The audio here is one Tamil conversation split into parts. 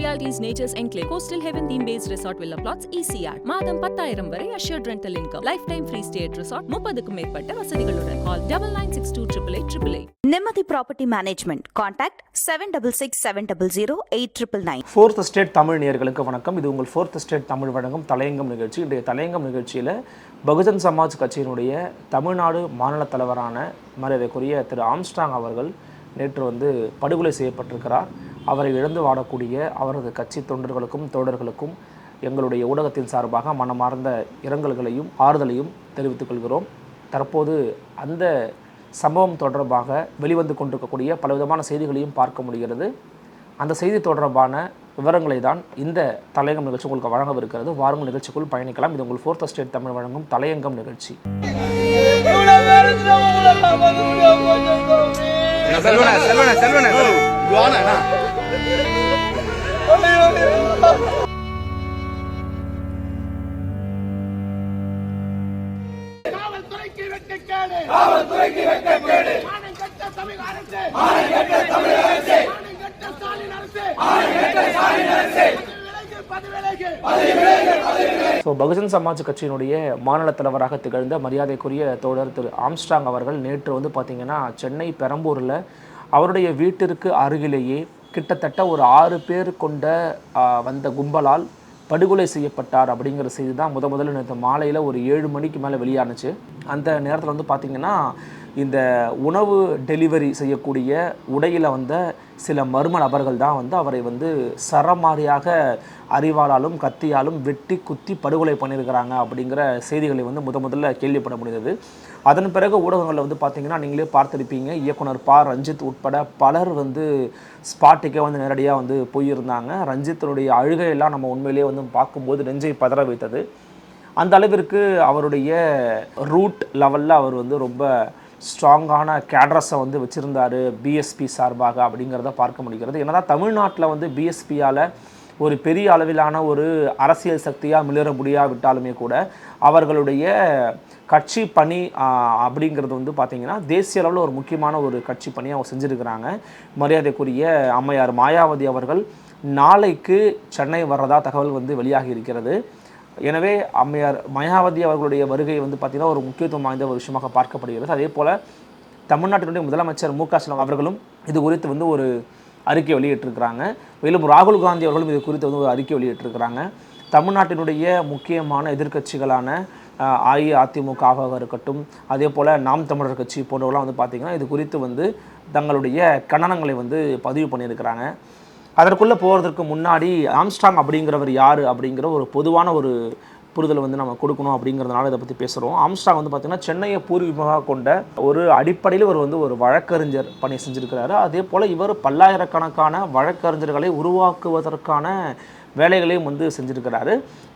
Realities Nature's Enclave, Coastal Heaven theme based resort villa plots, ECR. மாதம் பத்தாயிரம் வரை assured rental income. Lifetime free stay at resort, முப்பதுக்கும் மேற்பட்ட வசதிகளுடன். Call double nine six two triple eight triple eight. நிம்மதி property management contact seven double six seven double zero eight triple nine fourth state Tamil நேயர்களுக்கு வணக்கம் இது உங்கள் ஃபோர்த் ஸ்டேட் தமிழ் வழங்கும் தலையங்கம் நிகழ்ச்சி இன்றைய தலையங்கம் நிகழ்ச்சியில் பகுஜன் சமாஜ் கட்சியினுடைய தமிழ்நாடு மாநில தலைவரான மரியாதைக்குரிய திரு ஆம்ஸ்டாங் அவர்கள் நேற்று வந்து படுகொலை செய்யப்பட்டிருக்கிறார் அவரை இழந்து வாடக்கூடிய அவரது கட்சி தொண்டர்களுக்கும் தோழர்களுக்கும் எங்களுடைய ஊடகத்தின் சார்பாக மனமார்ந்த இரங்கல்களையும் ஆறுதலையும் தெரிவித்துக் கொள்கிறோம். தற்போது அந்த சம்பவம் தொடர்பாக வெளிவந்து கொண்டிருக்கக்கூடிய பலவிதமான செய்திகளையும் பார்க்க முடிகிறது. அந்த செய்தி தொடர்பான விவரங்களை தான் இந்த தலையங்கம் நிகழ்ச்சி உங்களுக்கு வழங்கவிருக்கிறது. வாருங்கள் நிகழ்ச்சிக்குள் பயணிக்கலாம். இது உங்கள் ஃபோர்த் ஸ்டேட் தமிழ் வழங்கும் தலையங்கம் நிகழ்ச்சி. செல்வன செல்வன செல்வன. காவல்துறைக்கு வெட்கக்கேடு காவல்துறைக்கு வெட்கக்கேடு மானம் கட்ட தமிழ் அரசு. மானம் கட்ட தமிழ் அரசு. மானம் கட்ட ஸ்டாலின் அரசு. மானம் கட்ட ஸ்டாலின் அரசு. பதவிவிலகு பதவிவிலகு ஸோ பகுஜன் சமாஜ் கட்சியினுடைய மாநில தலைவராக திகழ்ந்த மரியாதைக்குரிய தோழர் திரு ஆம்ஸ்டாங் அவர்கள் நேற்று வந்து பார்த்திங்கன்னா சென்னை பெரம்பூரில் அவருடைய வீட்டிற்கு அருகிலேயே கிட்டத்தட்ட ஒரு ஆறு பேர் கொண்ட வந்த கும்பலால் படுகொலை செய்யப்பட்டார் அப்படிங்கிற செய்தி தான் முத முதல்ல நேற்று மாலையில் ஒரு ஏழு மணிக்கு மேலே வெளியானுச்சு. அந்த நேரத்தில் வந்து பார்த்திங்கன்னா இந்த உணவு டெலிவரி செய்யக்கூடிய உடையில் வந்த சில மர்ம நபர்கள் தான் வந்து அவரை வந்து சரமாரியாக அறிவாளாலும் கத்தியாலும் வெட்டி குத்தி படுகொலை பண்ணியிருக்கிறாங்க அப்படிங்கிற செய்திகளை வந்து முத முதல்ல கேள்விப்பட முடிந்தது. அதன் பிறகு ஊடகங்களில் வந்து பார்த்தீங்கன்னா நீங்களே பார்த்துருப்பீங்க. இயக்குனர் ப ரஞ்சித் உட்பட பலர் வந்து ஸ்பாட்டுக்கே வந்து நேரடியாக வந்து போயிருந்தாங்க. ரஞ்சித்தினுடைய அழுகையெல்லாம் நம்ம உண்மையிலேயே வந்து பார்க்கும்போது நெஞ்சை பதற வைத்தது. அந்த அளவிற்கு அவருடைய ரூட் லெவலில் அவர் வந்து ரொம்ப ஸ்ட்ராங்கான கேட்ரஸை வந்து வச்சுருந்தாரு பிஎஸ்பி சார்பாக அப்படிங்கிறத பார்க்க முடிகிறது. என்னதான் தமிழ்நாட்டில் வந்து பிஎஸ்பியால் ஒரு பெரிய அளவிலான ஒரு அரசியல் சக்தியாக மிளற முடியாவிட்டாலுமே கூட அவர்களுடைய கட்சி பணி அப்படிங்கிறது வந்து பார்த்திங்கன்னா தேசிய அளவில் ஒரு முக்கியமான ஒரு கட்சி பணியை அவங்க செஞ்சுருக்கிறாங்க. மரியாதைக்குரிய அம்மையார் மாயாவதி அவர்கள் நாளைக்கு சென்னை வர்றதா தகவல் வந்து வெளியாகி இருக்கிறது. எனவே அம்மையார் மாயாவதி அவர்களுடைய வருகை வந்து பார்த்திங்கன்னா ஒரு முக்கியத்துவம் வாய்ந்த ஒரு விஷயமாக பார்க்கப்படுகிறது. அதே போல் தமிழ்நாட்டினுடைய முதலமைச்சர் மு க ஸ்டாலின் அவர்களும் இது குறித்து வந்து ஒரு அறிக்கை வெளியிட்டிருக்கிறாங்க. மேலும் ராகுல் காந்தி அவர்களும் இது குறித்து வந்து ஒரு அறிக்கை வெளியிட்டிருக்கிறாங்க. தமிழ்நாட்டினுடைய முக்கியமான எதிர்க்கட்சிகளான அஇஅதிமுக அஇஅதிமுகவாக இருக்கட்டும் அதே போல் நாம் தமிழர் கட்சி போன்றவர்களாம் வந்து பார்த்திங்கன்னா இது குறித்து வந்து தங்களுடைய கண்டனங்களை வந்து பதிவு பண்ணியிருக்கிறாங்க. அதற்குள்ளே போகிறதுக்கு முன்னாடி ஆம்ஸ்டாங் அப்படிங்கிறவர் யார் அப்படிங்கிற ஒரு பொதுவான ஒரு புரிதலை வந்து நம்ம கொடுக்கணும் அப்படிங்கிறதுனால இதை பற்றி பேசுகிறோம் ஆம்ஸ்டாங் வந்து பார்த்திங்கன்னா சென்னையை பூர்வீகமாக கொண்ட ஒரு அடிப்படையில் இவர் வந்து ஒரு வழக்கறிஞர் பணி செஞ்சுருக்கிறாரு. அதே போல் இவர் பல்லாயிரக்கணக்கான வழக்கறிஞர்களை உருவாக்குவதற்கான வேலைகளையும் வந்து செஞ்சுருக்கிறாரு.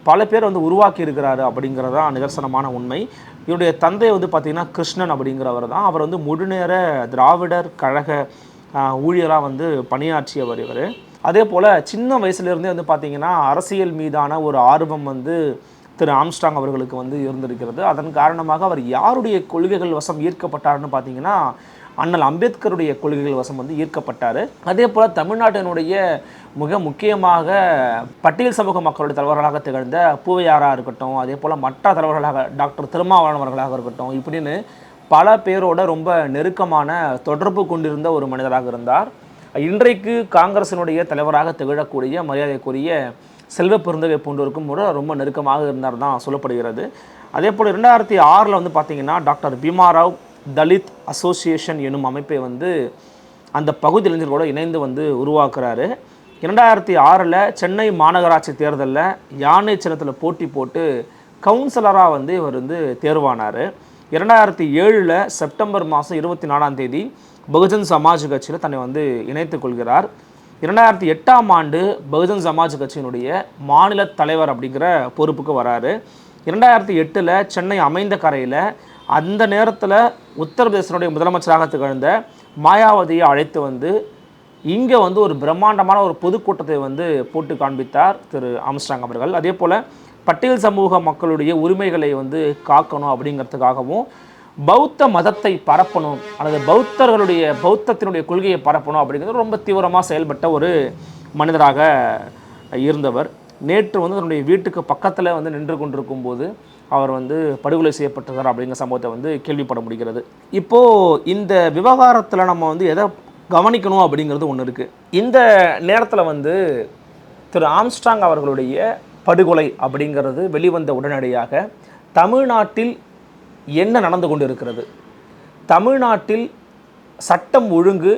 பல பேர் வந்து உருவாக்கி இருக்கிறாரு அப்படிங்கிறது தான் நிதர்சனமான உண்மை. இவருடைய தந்தை வந்து பார்த்திங்கன்னா கிருஷ்ணன் அப்படிங்கிறவர் தான். அவர் வந்து முழுநேர திராவிடர் கழக ஊழியராக வந்து பணியாற்றியவர் இவர். அதே போல் சின்ன வயசுலேருந்தே வந்து பார்த்திங்கன்னா அரசியல் மீதான ஒரு ஆர்வம் வந்து திரு ஆம்ஸ்டாங் அவர்களுக்கு வந்து இருந்திருக்கிறது. அதன் காரணமாக அவர் யாருடைய கொள்கைகள் வசம் ஈர்க்கப்பட்டார்னு பார்த்தீங்கன்னா அண்ணல் அம்பேத்கருடைய கொள்கைகள் வசம் வந்து ஈர்க்கப்பட்டார். அதே போல் தமிழ்நாட்டினுடைய மிக முக்கியமாக பட்டியல் சமூக மக்களுடைய தலைவர்களாக திகழ்ந்த பூவையாராக இருக்கட்டும் அதே போல் மற்ற தலைவர்களாக டாக்டர் திருமாவளவன் அவர்களாக இருக்கட்டும் இப்படின்னு பல பேரோட ரொம்ப நெருக்கமான தொடர்பு கொண்டிருந்த ஒரு மனிதராக இருந்தார். இன்றைக்கு காங்கிரசினுடைய தலைவராக திகழக்கூடிய மரியாதைக்குரிய செல்வ பெருந்தகை போன்றோருக்கும் கூட ரொம்ப நெருக்கமாக இருந்தார் தான் சொல்லப்படுகிறது. அதே போல் ரெண்டாயிரத்தி ஆறில் வந்து பார்த்தீங்கன்னா டாக்டர் பீமாராவ் தலித் அசோசியேஷன் எனும் அமைப்பை வந்து அந்த பகுதி இளைஞர்களோடு இணைந்து வந்து உருவாக்குறாரு. இரண்டாயிரத்தி ஆறில் சென்னை மாநகராட்சி தேர்தலில் யானை சின்னத்தில் போட்டி போட்டு கவுன்சிலராக வந்து இவர் வந்து தேர்வானார். இரண்டாயிரத்தி ஏழில் செப்டம்பர் மாதம் இருபத்தி நாலாம் தேதி பகுஜன் சமாஜ் கட்சியில் தன்னை வந்து இணைத்துக் கொள்கிறார். இரண்டாயிரத்தி எட்டாம் ஆண்டு பகுஜன் சமாஜ் கட்சியினுடைய மாநில தலைவர் அப்படிங்கிற பொறுப்புக்கு வராரு. இரண்டாயிரத்தி எட்டில் சென்னை அமைந்த கரையில் அந்த நேரத்தில் உத்தரப்பிரதேசனுடைய முதலமைச்சராக திகழ்ந்த மாயாவதியை அழைத்து வந்து இங்கே வந்து ஒரு பிரம்மாண்டமான ஒரு பொதுக்கூட்டத்தை வந்து போட்டு காண்பித்தார் திரு ஆம்ஸ்டாங் அவர்கள். அதே போல் பட்டியல் சமூக மக்களுடைய உரிமைகளை வந்து காக்கணும் அப்படிங்கிறதுக்காகவும் பௌத்த மதத்தை பரப்பணும் அல்லது பௌத்தர்களுடைய பௌத்தத்தினுடைய கொள்கையை பரப்பணும் அப்படிங்கிறது ரொம்ப தீவிரமாக செயல்பட்ட ஒரு மனிதராக இருந்தவர். நேற்று வந்து தன்னுடைய வீட்டுக்கு பக்கத்தில் வந்து நின்று கொண்டிருக்கும் போது அவர் வந்து படுகொலை செய்யப்பட்டிருக்கார் அப்படிங்கிற சம்பவத்தை வந்து கேள்விப்பட முடிகிறது. இப்போது இந்த விவகாரத்தில் நம்ம வந்து எதை கவனிக்கணும் அப்படிங்கிறது ஒன்று இருக்குது இந்த நேரத்தில் வந்து திரு ஆம்ஸ்ட்ராங் அவர்களுடைய படுகொலை அப்படிங்கிறது வெளிவந்த உடனடியாக தமிழ்நாட்டில் என்ன நடந்து கொண்டு இருக்கிறது தமிழ்நாட்டில் சட்டம் ஒழுங்கு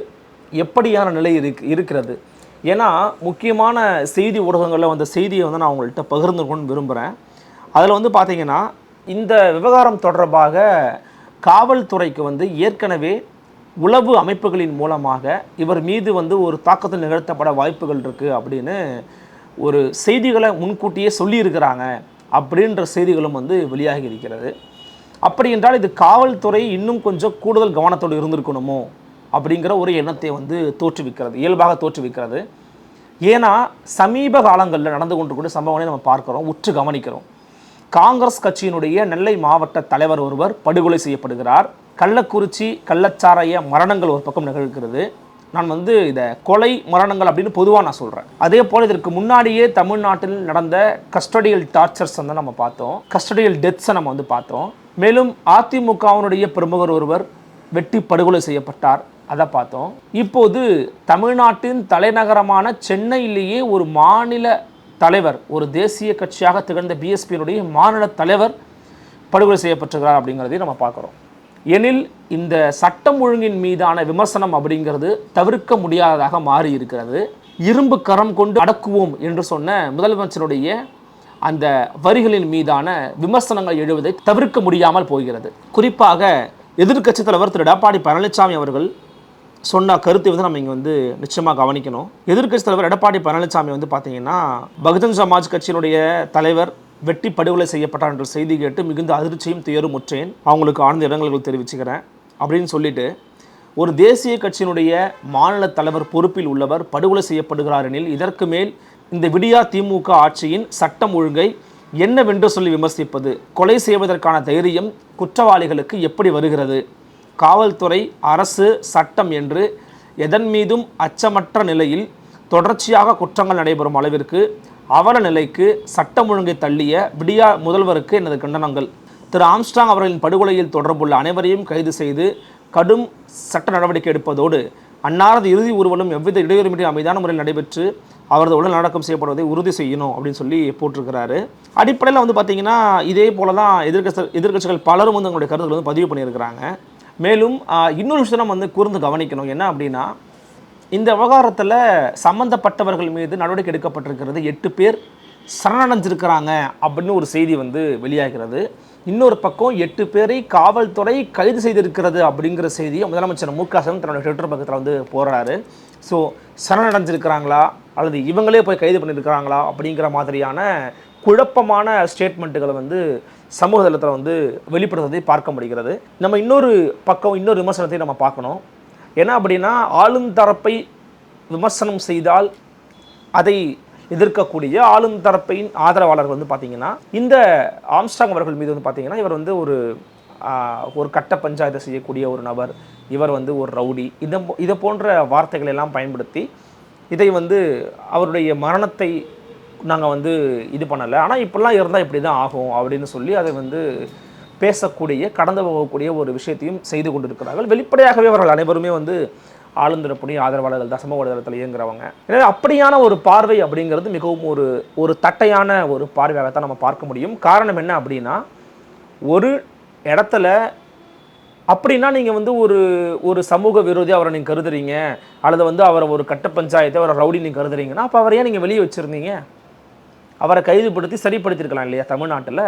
எப்படியான நிலை இருக்கு இருக்கிறது? ஏன்னா முக்கியமான செய்தி ஊடகங்களில் வந்த செய்தியை வந்து நான் உங்கள்கிட்ட பகிர்ந்துக்கணும்னு விரும்புகிறேன் அதில் வந்து பார்த்தீங்கன்னா இந்த விவகாரம் தொடர்பாக காவல்துறைக்கு வந்து ஏற்கனவே உளவு அமைப்புகளின் மூலமாக இவர் மீது வந்து ஒரு தாக்கத்தில் நிகழ்த்தப்பட வாய்ப்புகள் இருக்குது அப்படின்னு ஒரு செய்திகளை முன்கூட்டியே சொல்லியிருக்கிறாங்க அப்படின்ற செய்திகளும் வந்து வெளியாகி இருக்கிறது. அப்படி என்றால் இது காவல்துறை இன்னும் கொஞ்சம் கூடுதல் கவனத்தோடு இருந்திருக்கணுமோ அப்படிங்கிற ஒரு எண்ணத்தை வந்து தோற்றுவிக்கிறது இயல்பாக தோற்றுவிக்கிறது. ஏன்னா சமீப காலங்களில் நடந்து கொண்டிருக்கிற சம்பவங்களை நம்ம பார்க்குறோம் உற்று கவனிக்கிறோம். காங்கிரஸ் கட்சியினுடைய நெல்லை மாவட்ட தலைவர் ஒருவர் படுகொலை செய்யப்படுகிறார். கள்ளக்குறிச்சி கள்ளச்சாராய மரணங்கள் ஒரு பக்கம் நிகழ்கிறது. நான் வந்து இதை கொலை மரணங்கள் அப்படின்னு பொதுவாக நான் சொல்கிறேன் அதே போல் இதற்கு முன்னாடியே தமிழ்நாட்டில் நடந்த கஸ்டடியல் டார்ச்சர்ஸ் வந்து நம்ம பார்த்தோம். கஸ்டடியல் டெத்ஸை நம்ம வந்து பார்த்தோம். மேலும் அதிமுகவினுடைய பிரமுகர் ஒருவர் வெட்டி படுகொலை செய்யப்பட்டார். அதை பார்த்தோம். இப்போது தமிழ்நாட்டின் தலைநகரமான சென்னையிலேயே ஒரு மாநில தலைவர் ஒரு தேசிய கட்சியாக திகழ்ந்த பிஎஸ்பியினுடைய மாநில தலைவர் படுகொலை செய்யப்பட்டிருக்கிறார் அப்படிங்கிறதையும் நம்ம பார்க்குறோம். எனில் இந்த சட்டம் ஒழுங்கின் மீதான விமர்சனம் அப்படிங்கிறது தவிர்க்க முடியாததாக மாறி இருக்கிறது இரும்பு கரம் கொண்டு அடக்குவோம் என்று சொன்ன முதலமைச்சருடைய அந்த வரிகளின் மீதான விமர்சனங்கள் எழுவதை தவிர்க்க முடியாமல் போகிறது. குறிப்பாக எதிர்க்கட்சி தலைவர் திரு. எடப்பாடி பழனிசாமி அவர்கள் சொன்ன கருத்தை வந்து நம்ம இங்கே வந்து நிச்சயமாக கவனிக்கணும். எதிர்க்கட்சி தலைவர் எடப்பாடி பழனிசாமி வந்து பார்த்தீங்கன்னா பகுஜன் சமாஜ் கட்சியினுடைய தலைவர் வெட்டி படுகொலை செய்யப்பட்டார் என்ற செய்தி கேட்டு மிகுந்த அதிர்ச்சியும் துயரும் முற்றேன் அவங்களுக்கு ஆழ்ந்த இடங்களுக்கு தெரிவிச்சுக்கிறேன். அப்படின்னு சொல்லிட்டு ஒரு தேசிய கட்சியினுடைய மாநில தலைவர் பொறுப்பில் உள்ளவர் படுகொலை செய்யப்படுகிறார் எனில் இதற்கு மேல் இந்த விடியா திமுக ஆட்சியின் சட்டம் ஒழுங்கை என்னவென்று சொல்லி விமர்சிப்பது? கொலை செய்வதற்கான தைரியம் குற்றவாளிகளுக்கு எப்படி வருகிறது? காவல்துறை அரசு சட்டம் என்று எதன் மீதும் அச்சமற்ற நிலையில் தொடர்ச்சியாக குற்றங்கள் நடைபெறும் அளவிற்கு அவல நிலைக்கு சட்டம் ஒழுங்கை தள்ளிய விடியா முதல்வருக்கு எனது கண்டனங்கள். திரு. ஆம்ஸ்டாங் அவர்களின் படுகொலையில் தொடர்புள்ள அனைவரையும் கைது செய்து கடும் சட்ட நடவடிக்கை எடுப்பதோடு அன்னாரது இறுதி ஊர்வலம் எவ்வித இடையூறுமின்றி அமைதியான முறையில் நடைபெற்று அவரது உடல் நடக்கம் செய்யப்படுவதை உறுதி செய்யணும் அப்படின்னு சொல்லி போட்டிருக்கிறாரு. அடிப்படையில் வந்து பார்த்தீங்கன்னா இதே போல தான் எதிர்க்கட்சி எதிர்க்கட்சிகள் பலரும் வந்து அவங்களுடைய கருத்துக்களை வந்து பதிவு பண்ணியிருக்கிறாங்க. மேலும் இன்னொரு விஷயம் நம்ம வந்து கூர்ந்து கவனிக்கணும். என்ன அப்படின்னா இந்த விவகாரத்தில் சம்பந்தப்பட்டவர்கள் மீது நடவடிக்கை எடுக்கப்பட்டிருக்கிறது. எட்டு பேர் சரணடைஞ்சிருக்கிறாங்க அப்படின்னு ஒரு செய்தி வந்து வெளியாகிறது. இன்னொரு பக்கம் எட்டு பேரை காவல்துறை கைது செய்திருக்கிறது அப்படிங்கிற செய்தியை முதலமைச்சர் மு க ஸ்டாலின் தன்னுடைய ட்விட்டர் பக்கத்தில் வந்து போடுறாரு. ஸோ சரணடைஞ்சிருக்கிறாங்களா? அல்லது இவங்களே போய் கைது பண்ணியிருக்கிறாங்களா அப்படிங்கிற மாதிரியான குழப்பமான ஸ்டேட்மெண்ட்டுகளை வந்து சமூக தளத்தில் வந்து வெளிப்படுத்துவதை பார்க்க முடிகிறது. நம்ம இன்னொரு பக்கம் இன்னொரு விமர்சனத்தை நம்ம பார்க்கணும். ஏன்னா அப்படின்னா ஆளும் தரப்பை விமர்சனம் செய்தால் அதை எதிர்க்கக்கூடிய ஆளும் தரப்பின் ஆதரவாளர்கள் வந்து பார்த்திங்கன்னா இந்த ஆம்ஸ்டாங் அவர்கள் மீது வந்து பார்த்தீங்கன்னா இவர் வந்து ஒரு ஒரு கட்ட பஞ்சாயத்தை செய்யக்கூடிய ஒரு நபர் இவர் வந்து ஒரு ரவுடி. இதை இதை போன்ற வார்த்தைகளை எல்லாம் பயன்படுத்தி இதை வந்து அவருடைய மரணத்தை நாங்கள் வந்து இது பண்ணலை. ஆனால் இப்படிலாம் இருந்தால் இப்படி தான் ஆகும் அப்படின்னு சொல்லி அதை வந்து பேசக்கூடிய கடந்து போகக்கூடிய ஒரு விஷயத்தையும் செய்து கொண்டிருக்கிறார்கள். வெளிப்படையாகவே அவர்கள் அனைவருமே வந்து ஆளுந்திரப்புடைய ஆதரவாளர்கள் தான் சமூக வலைதளத்தில் இயங்குறவங்க. எனவே அப்படியான ஒரு பார்வை அப்படிங்கிறது மிகவும் ஒரு ஒரு தட்டையான ஒரு பார்வையாகத்தான் நம்ம பார்க்க முடியும். காரணம் என்ன அப்படின்னா ஒரு இடத்துல அப்படின்னா நீங்கள் வந்து ஒரு ஒரு சமூக விரோதி அவரை நீங்கள் கருதுறீங்க அல்லது வந்து அவரை ஒரு கட்ட பஞ்சாயத்தை அவரை ரவுடி நீங்கள் கருதுறீங்கன்னா அப்போ அவரையே நீங்கள் வெளியே வச்சுருந்தீங்க. அவரை கைதுபடுத்தி சரிப்படுத்தியிருக்கலாம் இல்லையா தமிழ்நாட்டில்?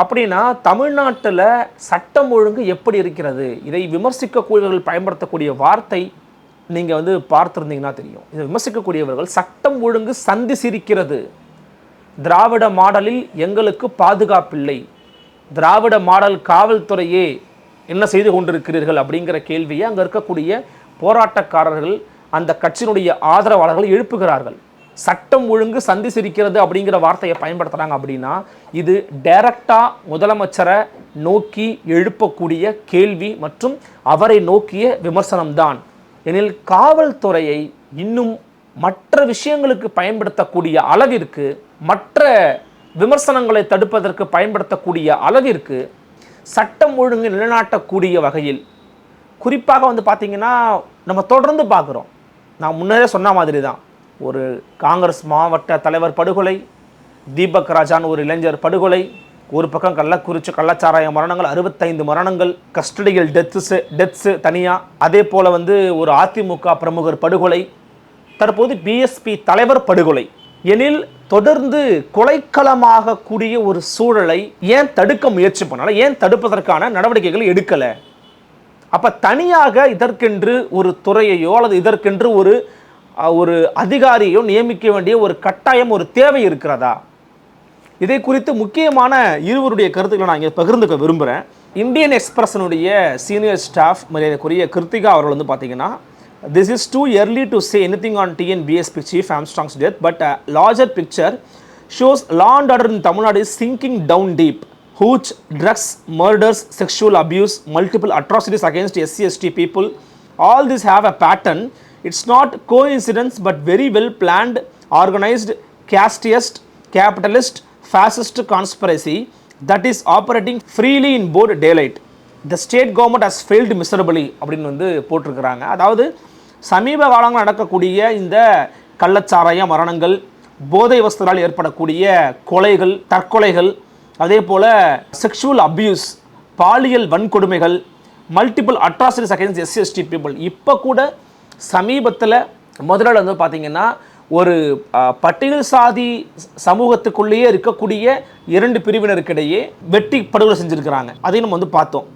அப்படின்னா தமிழ்நாட்டில் சட்டம் ஒழுங்கு எப்படி இருக்கிறது? இதை விமர்சிக்கக்கூடியவர்கள் பயன்படுத்தக்கூடிய வார்த்தை நீங்கள் வந்து பார்த்துருந்தீங்கன்னா தெரியும். இதை விமர்சிக்கக்கூடியவர்கள் சட்டம் ஒழுங்கு சந்தி சிரிக்கிறது. திராவிட மாடலில் எங்களுக்கு பாதுகாப்பில்லை. திராவிட மாடல் காவல்துறையே என்ன செய்து கொண்டிருக்கிறீர்கள் அப்படிங்கிற கேள்வியை அங்கே இருக்கக்கூடிய போராட்டக்காரர்கள் அந்த கட்சியினுடைய ஆதரவாளர்கள் எழுப்புகிறார்கள். சட்டம் ஒழுங்கு சந்தி சிரிக்கிறது அப்படிங்கிற வார்த்தையை பயன்படுத்துகிறாங்க அப்படின்னா இது டைரக்டாக முதலமைச்சரை நோக்கி எழுப்பக்கூடிய கேள்வி மற்றும் அவரை நோக்கிய விமர்சனம்தான் எனில் காவல்துறையை இன்னும் மற்ற விஷயங்களுக்கு பயன்படுத்தக்கூடிய அளவிற்கு மற்ற விமர்சனங்களை தடுப்பதற்கு பயன்படுத்தக்கூடிய அளவிற்கு சட்டம் ஒழுங்கு நிலைநாட்டக்கூடிய வகையில் குறிப்பாக வந்து பார்த்திங்கன்னா நம்ம தொடர்ந்து பார்க்குறோம். நான் முன்னரே சொன்ன மாதிரி தான் ஒரு காங்கிரஸ் மாவட்ட தலைவர் படுகொலை தீபக் ராஜான் ஒரு இளைஞர் படுகொலை ஒரு பக்கம் கள்ளக்குறிச்சி கள்ளச்சாராய மரணங்கள் அறுபத்தைந்து மரணங்கள் கஸ்டடியில் டெத்ஸு டெத்ஸு தனியாக அதே போல் வந்து ஒரு அதிமுக பிரமுகர் படுகொலை தற்போது பிஎஸ்பி தலைவர் படுகொலை. எனில் தொடர்ந்து கொலைக்களமாக கூடிய ஒரு சூழலை ஏன் தடுக்க முயற்சி பண்ணல ஏன் தடுப்பதற்கான நடவடிக்கைகள் எடுக்கலை? அப்போ தனியாக இதற்கென்று ஒரு துறையையோ அல்லது இதற்கென்று ஒரு ஒரு அதிகாரியையோ நியமிக்க வேண்டிய ஒரு கட்டாயம் ஒரு தேவை இருக்கிறதா? இதை குறித்து முக்கியமான இருவருடைய கருத்துக்களை நான் இங்கே பகிர்ந்துக்க விரும்புகிறேன் இந்தியன் எக்ஸ்பிரஸனுடைய சீனியர் ஸ்டாஃப் மரியாதைக்குரிய கிருத்திகா அவர்கள் வந்து பார்த்திங்கன்னா this is too early to say anything on TN BSP chief Armstrong's death but larger picture shows law and order in Tamil Nadu is sinking down deep hooch, drugs, murders, sexual abuse, multiple atrocities against SC, ST people. All these have a pattern. It's not coincidence but very well planned, organized, casteist, capitalist, fascist conspiracy that is operating freely in broad daylight. The state government has failed miserably அப்படின்னு வந்து போட்டிருக்கிறாங்க அதாவது சமீப காலங்கள் நடக்கக்கூடிய இந்த கள்ளச்சாராய மரணங்கள் போதை வஸ்துகளால் ஏற்படக்கூடிய கொலைகள் தற்கொலைகள் அதே போல் செக்ஷுவல் அப்யூஸ் பாலியல் வன்கொடுமைகள் multiple atrocities against SC ST people இப்போ கூட சமீபத்தில் முதல்ல வந்து பார்த்தீங்கன்னா ஒரு பட்டியல் சாதி சமூகத்துக்குள்ளேயே இருக்கக்கூடிய இரண்டு பிரிவினருக்கிடையே வெட்டி படுகொலை செஞ்சுருக்கிறாங்க. அதையும் நம்ம வந்து பார்த்தோம்.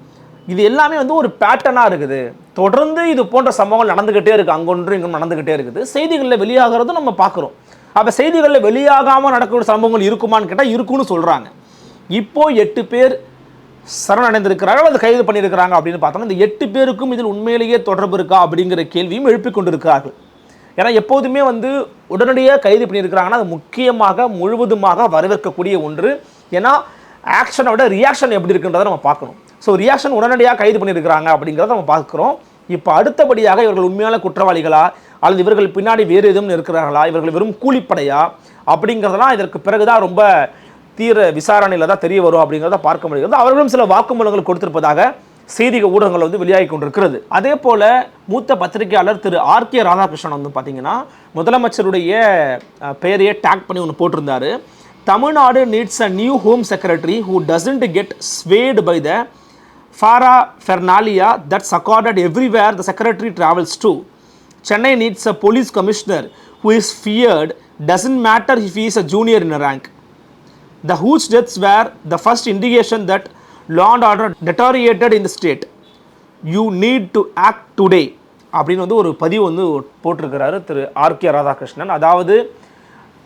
இது எல்லாமே வந்து ஒரு பேட்டர்னாக இருக்குது. தொடர்ந்து இது போன்ற சம்பவங்கள் நடந்துக்கிட்டே இருக்குது அங்கொன்றும் இங்கும் நடந்துக்கிட்டே இருக்குது. செய்திகளில் வெளியாகிறதும் நம்ம பார்க்குறோம். அப்போ செய்திகளில் வெளியாகாமல் நடக்கக்கூடிய சம்பவங்கள் இருக்குமான்னு கேட்டால் இருக்குன்னு சொல்கிறாங்க இப்போ எட்டு பேர் சரணடைந்திருக்கிறார்கள் அது கைது பண்ணியிருக்கிறாங்க அப்படின்னு பார்த்தோம்னா இந்த எட்டு பேருக்கும் இதில் உண்மையிலேயே தொடர்பு இருக்கா அப்படிங்கிற கேள்வியும் எழுப்பிக் கொண்டிருக்கிறார்கள். ஏன்னா எப்போதுமே வந்து உடனடியாக கைது பண்ணியிருக்கிறாங்கன்னா அது முக்கியமாக முழுவதுமாக வரவேற்கக்கூடிய ஒன்று. ஏன்னா ஆக்ஷனை விட ரியாக்ஷன் எப்படி இருக்குன்றதை நம்ம பார்க்கணும். ஸோ ரியாக்ஷன் உடனடியாக கைது பண்ணியிருக்கிறாங்க அப்படிங்கிறத நம்ம பார்க்குறோம். இப்போ அடுத்தபடியாக இவர்கள் உண்மையான குற்றவாளிகளா? அல்லது இவர்கள் பின்னாடி வேறு எதுவும் இருக்கிறார்களா இவர்கள் வெறும் கூலிப்படையா? அப்படிங்கிறதெல்லாம் இதற்கு பிறகுதான் ரொம்ப தீர விசாரணையில் தான் தெரிய வரும் அப்படிங்கிறத பார்க்க முடிகிறது. அவர்களும் சில வாக்குமூலங்கள் கொடுத்திருப்பதாக செய்தி ஊடகங்கள் வந்து வெளியாகி கொண்டிருக்கிறது. அதே போல் மூத்த பத்திரிகையாளர் திரு ஆர் கே ராதாகிருஷ்ணன் வந்து பார்த்தீங்கன்னா முதலமைச்சருடைய பெயரையே டேக் பண்ணி ஒன்று போட்டிருந்தாரு. Tamil Nadu needs a new home secretary who doesn't get swayed by the paraphernalia that's accorded everywhere the secretary travels to Chennai needs a police commissioner who is feared doesn't matter if is a junior in rank the whose deaths were the first indication that law and order deteriorated in in the state. You need to act அப்படின்னு வந்து ஒரு பதிவு வந்து போட்டிருக்கிறாரு திரு ஆர் கே ராதாகிருஷ்ணன். அதாவது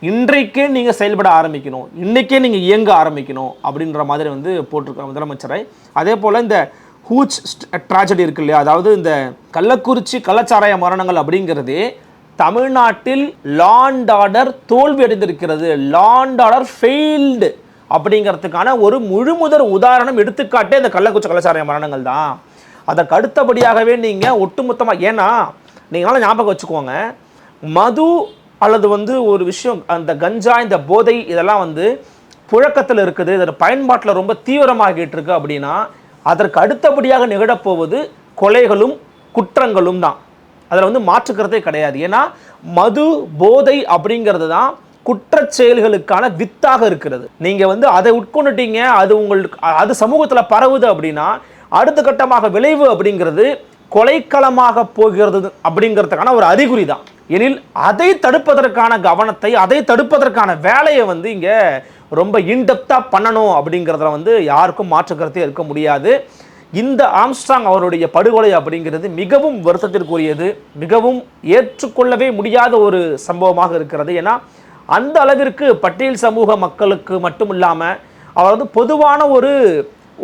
இன்றைக்கே நீங்கள் செயல்பட ஆரம்பிக்கணும். இன்றைக்கே நீங்கள் இயங்க ஆரம்பிக்கணும் அப்படின்ற மாதிரி வந்து போட்டிருக்காங்க முதலமைச்சரை. அதே போல் இந்த ஹூச் ட்ராஜடி இருக்கு இல்லையா? அதாவது இந்த கள்ளக்குறிச்சி கள்ளச்சாராய மரணங்கள் அப்படிங்கிறது தமிழ்நாட்டில் லாண்ட் ஆர்டர் தோல்வி அடைந்திருக்கிறது. லாண்ட் ஆர்டர் ஃபெயில்டு அப்படிங்கிறதுக்கான ஒரு முழுமுதல் உதாரணம் எடுத்துக்காட்டே இந்த கள்ளக்குறிச்சி கள்ளச்சாராய மரணங்கள் தான். அதற்கு அடுத்தபடியாகவே நீங்கள் ஒட்டுமொத்தமாக ஏன்னா நீங்களாம் ஞாபகம் வச்சுக்கோங்க. மது அல்லது வந்து ஒரு விஷயம் அந்த கஞ்சா இந்த போதை இதெல்லாம் வந்து புழக்கத்தில் இருக்குது இதோட பயன்பாட்டில் ரொம்ப தீவிரமாகிட்டு இருக்கு அப்படின்னா அதற்கு அடுத்தபடியாக நிகழப்போவது கொலைகளும் குற்றங்களும் தான். அதில் வந்து மாற்றுக்கிறதே கிடையாது. ஏன்னா மது போதை அப்படிங்கிறது தான் குற்ற செயல்களுக்கான வித்தாக இருக்கிறது. நீங்கள் வந்து அதை உட்கொண்டுட்டீங்க அது உங்களுக்கு அது சமூகத்தில் பரவுது அப்படின்னா அடுத்த கட்டமாக விளைவு அப்படிங்கிறது கொலைக்களமாக போகிறது அப்படிங்கிறதுக்கான ஒரு அறிகுறி தான். எனில் அதை தடுப்பதற்கான கவனத்தை அதை தடுப்பதற்கான வேலையை வந்து இங்கே ரொம்ப இன்டெப்த்தாக பண்ணணும் அப்படிங்கிறதுல வந்து யாருக்கும் மாற்றுக்கருத்தே இருக்க முடியாது. இந்த ஆம்ஸ்ட்ராங் அவருடைய படுகொலை அப்படிங்கிறது மிகவும் வருத்தத்திற்குரியது மிகவும் ஏற்றுக்கொள்ளவே முடியாத ஒரு சம்பவமாக இருக்கிறது. ஏன்னா அந்த அளவிற்கு பட்டியல் சமூக மக்களுக்கு மட்டும் இல்லாமல் அவர் வந்து பொதுவான ஒரு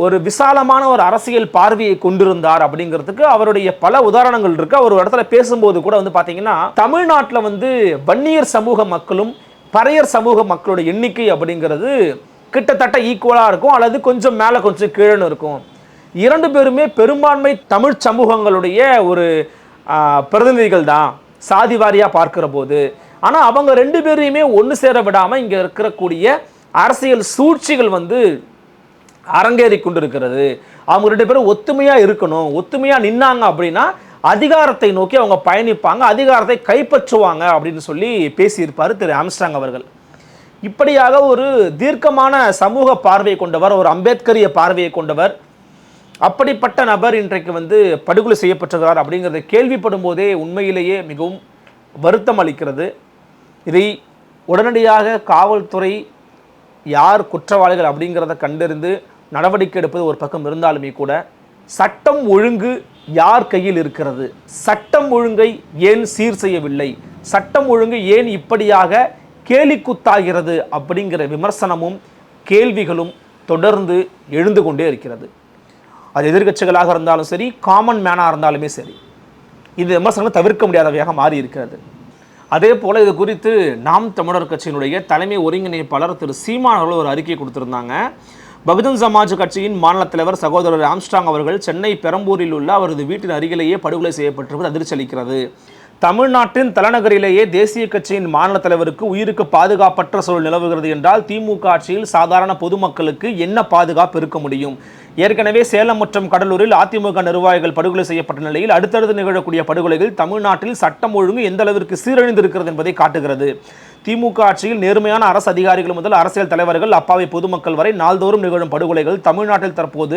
ஒரு விசாலமான ஒரு அரசியல் பார்வையை கொண்டிருந்தார் அப்படிங்கிறதுக்கு அவருடைய பல உதாரணங்கள் இருக்கு. அவர் ஒரு இடத்துல பேசும்போது கூட வந்து பார்த்தீங்கன்னா தமிழ்நாட்டில் வந்து வன்னியர் சமூக மக்களும் பறையர் சமூக மக்களோட எண்ணிக்கை அப்படிங்கிறது கிட்டத்தட்ட ஈக்குவலாக இருக்கும். அல்லது கொஞ்சம் மேலே கொஞ்சம் கீழன்னு இருக்கும். இரண்டு பேருமே பெரும்பான்மை தமிழ் சமூகங்களுடைய ஒரு பிரதிநிதிகள் தான். சாதி வாரியாக பார்க்கிற போது. ஆனால் அவங்க ரெண்டு பேரையுமே ஒன்று சேர விடாமல் இங்கே இருக்கக்கூடிய அரசியல் சூழ்ச்சிகள் வந்து அரங்கேறி கொண்டிருக்கிறது அவங்க ரெண்டு பேரும் ஒத்துமையாக இருக்கணும். ஒத்துமையாக நின்னாங்க அப்படின்னா அதிகாரத்தை நோக்கி அவங்க பயணிப்பாங்க. அதிகாரத்தை கைப்பற்றுவாங்க அப்படின்னு சொல்லி பேசியிருப்பார் திரு ஆம்ஸ்டாங் அவர்கள். இப்படியாக ஒரு தீர்க்கமான சமூக பார்வையை கொண்டவர் ஒரு அம்பேத்கரிய பார்வையை கொண்டவர் அப்படிப்பட்ட நபர் இன்றைக்கு வந்து படுகொலை செய்யப்பட்டிருக்கிறார் அப்படிங்கிறத கேள்விப்படும் போதே உண்மையிலேயே மிகவும் வருத்தம் அளிக்கிறது. இதை உடனடியாக காவல்துறை யார் குற்றவாளிகள் அப்படிங்கிறத கண்டறிந்து நடவடிக்கை எடுப்பது ஒரு பக்கம் இருந்தாலுமே கூட சட்டம் ஒழுங்கு யார் கையில் இருக்கிறது? சட்டம் ஒழுங்கை ஏன் சீர் செய்யவில்லை? சட்டம் ஒழுங்கு ஏன் இப்படியாக கேலிக்குத்தாகிறது அப்படிங்கிற விமர்சனமும் கேள்விகளும் தொடர்ந்து எழுந்து கொண்டே இருக்கிறது. அது எதிர்க்கட்சிகளாக இருந்தாலும் சரி காமன் மேனாக இருந்தாலுமே சரி இந்த விமர்சனங்கள் தவிர்க்க முடியாதவையாக மாறி இருக்கிறது. அதே போல் இது குறித்து நாம் தமிழர் கட்சியினுடைய தலைமை ஒருங்கிணைப்பாளர் திரு சீமான் அவர்கள் ஒரு அறிக்கை கொடுத்துருந்தாங்க. பகுஜன் சமாஜ் கட்சியின் மாநில தலைவர் சகோதரர் ஆம்ஸ்டாங் அவர்கள் சென்னை பெரம்பூரில் உள்ள அவரது வீட்டின் அருகிலேயே படுகொலை செய்யப்பட்டிருப்பது அதிர்ச்சி அளிக்கிறது தமிழ்நாட்டின் தலைநகரிலேயே தேசிய கட்சியின் மாநில தலைவருக்கு உயிருக்கு பாதுகாப்பற்ற சூழல் நிலவுகிறது என்றால் திமுக ஆட்சியில் சாதாரண பொதுமக்களுக்கு என்ன பாதுகாப்பு இருக்க முடியும்? ஏற்கனவே சேலம் மற்றும் கடலூரில் அதிமுக நிர்வாகிகள் படுகொலை செய்யப்பட்ட நிலையில் அடுத்தடுத்து நிகழக்கூடிய படுகொலைகள் தமிழ்நாட்டில் சட்டம் ஒழுங்கு எந்த அளவிற்கு சீரழிந்திருக்கிறது என்பதை காட்டுகிறது. திமுக ஆட்சியில் நேர்மையான அரசு அதிகாரிகள் முதல் அரசியல் தலைவர்கள் அப்பாவி பொதுமக்கள் வரை நாள்தோறும் நிகழும் படுகொலைகள் தமிழ்நாட்டில் தற்போது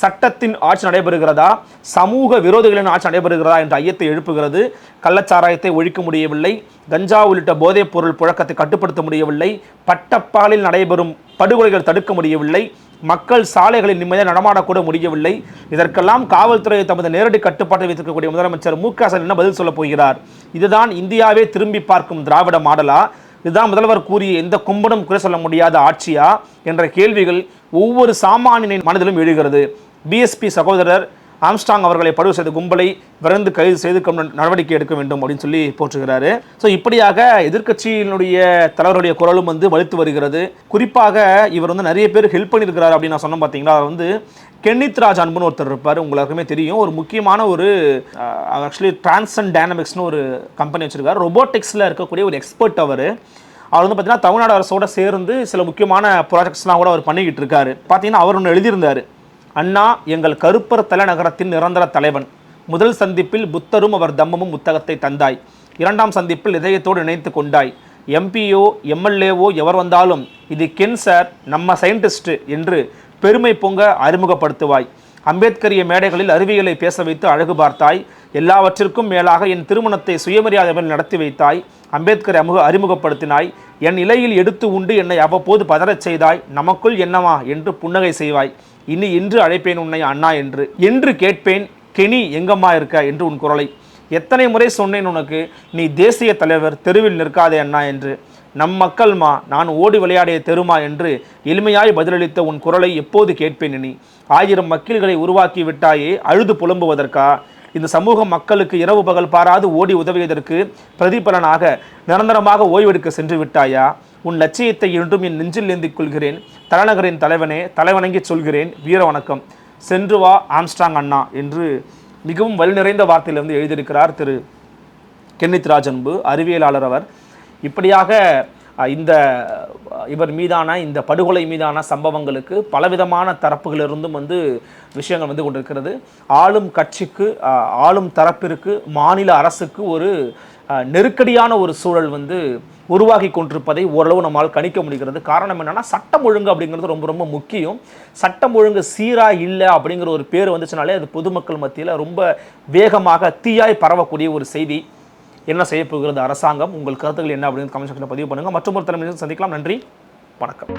சட்டத்தின் ஆட்சி நடைபெறுகிறதா? சமூக விரோதிகளின் ஆட்சி நடைபெறுகிறதா என்ற ஐயத்தை எழுப்புகிறது. கள்ளச்சாராயத்தை ஒழிக்க முடியவில்லை. கஞ்சா உள்ளிட்ட போதைப் பொருள் புழக்கத்தை கட்டுப்படுத்த முடியவில்லை. பட்டப்பாலில் நடைபெறும் படுகொலைகள் தடுக்க முடியவில்லை. மக்கள் சாலைகளில் நிம்மதியாக நடமாடக்கூட முடியவில்லை. இதற்கெல்லாம் காவல்துறையை தமது நேரடி கட்டுப்பாட்டை வைத்திருக்கக்கூடிய முதலமைச்சர் மு க ஸ்டாலின் என்ன பதில் சொல்லப் போகிறார்? இதுதான் இந்தியாவே திரும்பி பார்க்கும் திராவிட மாடலா? இதுதான் முதல்வர் கூறிய எந்த கும்பனும் குறை சொல்ல முடியாத ஆட்சியா என்ற கேள்விகள் ஒவ்வொரு சாமானியனின் மனதிலும் எழுகிறது. பிஎஸ்பி சகோதரர் ஆம்ஸ்டாங் அவர்களை படுகொலை செய்த கும்பலை விரைந்து கைது செய்து நடவடிக்கை எடுக்க வேண்டும் அப்படின்னு சொல்லி போற்றுகிறாரு. ஸோ இப்படியாக எதிர்க்கட்சியினுடைய தலைவருடைய குரலும் வந்து வலுத்து வருகிறது. குறிப்பாக இவர் வந்து நிறைய பேர் ஹெல்ப் பண்ணியிருக்கிறார் அப்படின்னு நான் சொன்னேன் பார்த்தீங்களா? அவர் வந்து கென்னித் ராஜ் அன்புன்னு ஒருத்தர் இருப்பார். உங்களுக்குமே தெரியும். ஒரு முக்கியமான ஒரு ஆக்சுவலி டிரான்சன் டைனமிக்ஸ்னு ஒரு கம்பெனி வச்சிருக்காரு. ரொபோட்டிக்ஸில் இருக்கக்கூடிய ஒரு எக்ஸ்பர்ட் அவர். அவர் வந்து பார்த்தீங்கன்னா தமிழ்நாடு அரசோட சேர்ந்து சில முக்கியமான ப்ராஜெக்ட்ஸ்லாம் கூட அவர் பண்ணிக்கிட்டு இருக்காரு. பார்த்தீங்கன்னா அவர் ஒன்று எழுதியிருந்தார். அண்ணா எங்கள் கருப்பர் தலைநகரத்தின் நிரந்தர தலைவன். முதல் சந்திப்பில் புத்தரும் அவர் தம்மமும் புத்தகத்தை தந்தாய். இரண்டாம் சந்திப்பில் இதயத்தோடு இணைத்து கொண்டாய். எம்பியோ எம்எல்ஏவோ எவர் வந்தாலும் இது கென் சார் நம்ம சயின்டிஸ்ட் என்று பெருமை பொங்க அறிமுகப்படுத்துவாய். அம்பேத்கரிய மேடைகளில் அறிவியலை பேச வைத்து அழகு பார்த்தாய். எல்லாவற்றிற்கும் மேலாக என் திருமணத்தை சுயமரியாதையில் நடத்தி வைத்தாய். அம்பேத்கரை அமுக அறிமுகப்படுத்தினாய். என் இலையில் எடுத்து உண்டு என்னை அவ்வப்போது பதறச் செய்தாய். நமக்குள் என்னவா? என்று புன்னகை செய்வாய். இனி இன்று அழைப்பேன் உன்னை அண்ணா என்று. என்று கேட்பேன் கெனி எங்கம்மா இருக்க? என்று உன் குரலை. எத்தனை முறை சொன்னேன் உனக்கு நீ தேசிய தலைவர் தெருவில் நிற்காதே அண்ணா என்று. நம் மக்கள்மா நான் ஓடி விளையாடிய தெருமா என்று எளிமையாய் பதிலளித்த உன் குரலை எப்போது கேட்பேன் இனி? ஆயிரம் மக்கள்களை உருவாக்கி விட்டாயே அழுது புலம்புவதற்கா? இந்த சமூக மக்களுக்கு இரவு பகல் பாராது ஓடி உதவியதற்கு பிரதிபலனாக நிரந்தரமாக ஓய்வெடுக்க சென்று விட்டாயா? உன் லட்சியத்தை என்றும் என் நெஞ்சில் ஏந்திக் கொள்கிறேன். தலைநகரின் தலைவனே தலைவணங்கி சொல்கிறேன். வீர வணக்கம். சென்று வா ஆம்ஸ்டாங் அண்ணா என்று மிகவும் வலி நிறைந்த வார்த்தையிலிருந்து எழுதியிருக்கிறார் திரு. கென்னித் ராஜன்பு அறிவியலாளர் அவர். இப்படியாக இந்த இவர் மீதான இந்த படுகொலை மீதான சம்பவங்களுக்கு பலவிதமான தரப்புகளிலிருந்தும் வந்து விஷயங்கள் வந்து கொண்டிருக்கிறது. ஆளும் கட்சிக்கு ஆளும் தரப்பிற்கு மாநில அரசுக்கு ஒரு நெருக்கடியான ஒரு சூழல் வந்து உருவாகி கொண்டிருப்பதை ஓரளவு நம்மால் கணிக்க முடிகிறது. காரணம் என்னென்னா சட்டம் ஒழுங்கு அப்படிங்கிறது ரொம்ப ரொம்ப முக்கியம். சட்டம் ஒழுங்கு சீராக இல்லை அப்படிங்கிற ஒரு பேர் வந்துச்சுனாலே அது பொதுமக்கள் மத்தியில் ரொம்ப வேகமாக தீயாய் பரவக்கூடிய ஒரு செய்தி. என்ன செய்ய போகிறது அரசாங்கம்? உங்கள் கருத்துக்கள் என்ன அப்படின்னு கமெண்ட் செக்ஷனில் பதிவு பண்ணுங்கள் மற்றும் ஒரு தலைமையில் சந்திக்கலாம். நன்றி. வணக்கம்.